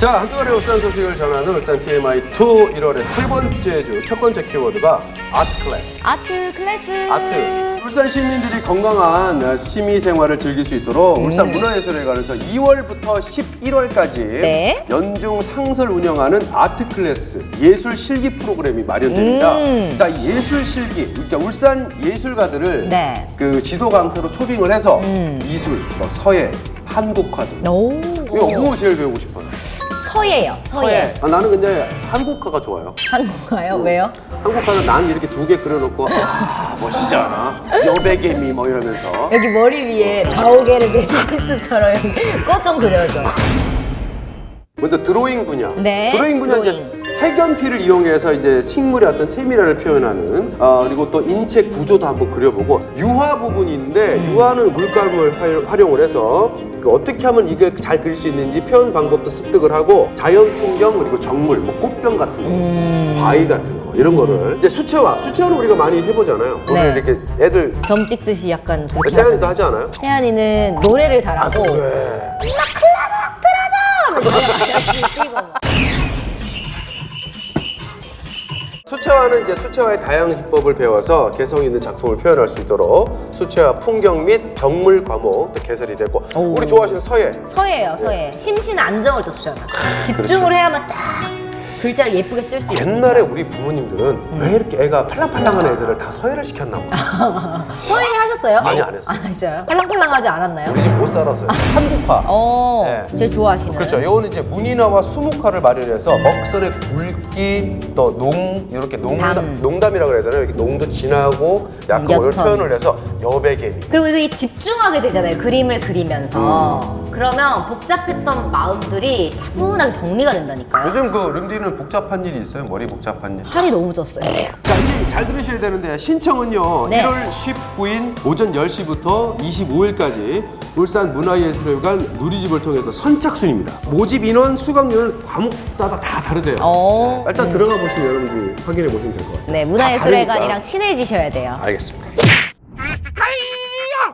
자, 한 주간의 울산 소식을 전하는 울산 TMI2 1월의 세 번째 주 첫 번째 키워드가 아트 클래스. 아트 클래스. 아트. 울산 시민들이 건강한 시민 생활을 즐길 수 있도록 울산 문화예술회관에서 2월부터 11월까지 네. 연중 상설 운영하는 아트 클래스 예술 실기 프로그램이 마련됩니다. 음. 자, 이 예술 실기, 그러니까 울산 예술가들을 네. 그 지도 강사로 초빙을 해서 음. 미술, 뭐 서예, 한국화 등 오. 이거 뭐 제일 배우고 싶어요? 서예요. 서예. 아, 나는 근데 한국화가 좋아요. 한국가요? 왜요? 한국화는 난 이렇게 두 개 그려놓고 아 멋있지 않아? 여백개미 뭐 이러면서 여기 머리 위에 가오게르 매트리스처럼 여기 꽃좀 그려줘. 먼저 드로잉 분야. 네, 드로잉 분야 이제 드로잉. 색연필을 이용해서 이제 식물의 어떤 세밀함을 표현하는 아 그리고 또 인체 구조도 한번 그려보고 유화 부분인데 음. 유화는 물감을 활- 활용을 해서 그 어떻게 하면 이게 잘 그릴 수 있는지 표현 방법도 습득을 하고 자연 풍경 그리고 정물 뭐 꽃병 같은 거 음. 과일 같은 거 이런 거를 이제 수채화 수채화는 우리가 많이 해보잖아요 오늘 네. 이렇게 애들 점 찍듯이 약간 그렇게 세안이도. 하지 않아요? 세안이는 노래를 잘하고 그래. 수채화는 이제 수채화의 다양한 기법을 배워서 개성 있는 작품을 표현할 수 있도록 수채화 풍경 및 정물 과목 또 개설이 되고 우리 좋아하시는 서예 서예요, 서예. 심신 안정을 또 주잖아. 집중을 해야만 딱 글자를 예쁘게 쓸 수 있어. 옛날에 우리 부모님들은 왜 이렇게 애가 팔랑팔랑한 애들을 다 서예를 시켰나 보다 서예 하셨어요? 아니, 안 했어요. 안 하셔요? 팔랑팔랑하지 않았나요? 우리 집 못 살았어요 한국화 어, 네. 제일 좋아하시는. 그렇죠. 이거는 이제 문인화와 수묵화를 마련해서 먹선의 굵기 또 농 이렇게 농담 담. 농담이라고 그래야 되나요? 이렇게 농도 진하고 약간 뭐 이런 옅은. 표현을 해서 여백개미. 그리고 이게 집중하게 되잖아요. 그림을 그리면서. 그러면 복잡했던 마음들이 차분하게 정리가 된다니까요. 요즘 그 름디는 복잡한 일이 있어요? 머리 복잡한 일? 살이 너무 쪘어요, 지금. 자, 이제 잘 들으셔야 되는데 신청은요. 네. 1월 19일 오전 10시부터 25일까지 울산 문화예술회관 누리집을 통해서 선착순입니다. 모집 인원 수강료는 과목마다 다 다르대요. 어. 일단 들어가 보시면 여러분들이 확인해 보시면 될 것 같아요. 네, 다 문화예술회관이랑. 친해지셔야 돼요. 알겠습니다.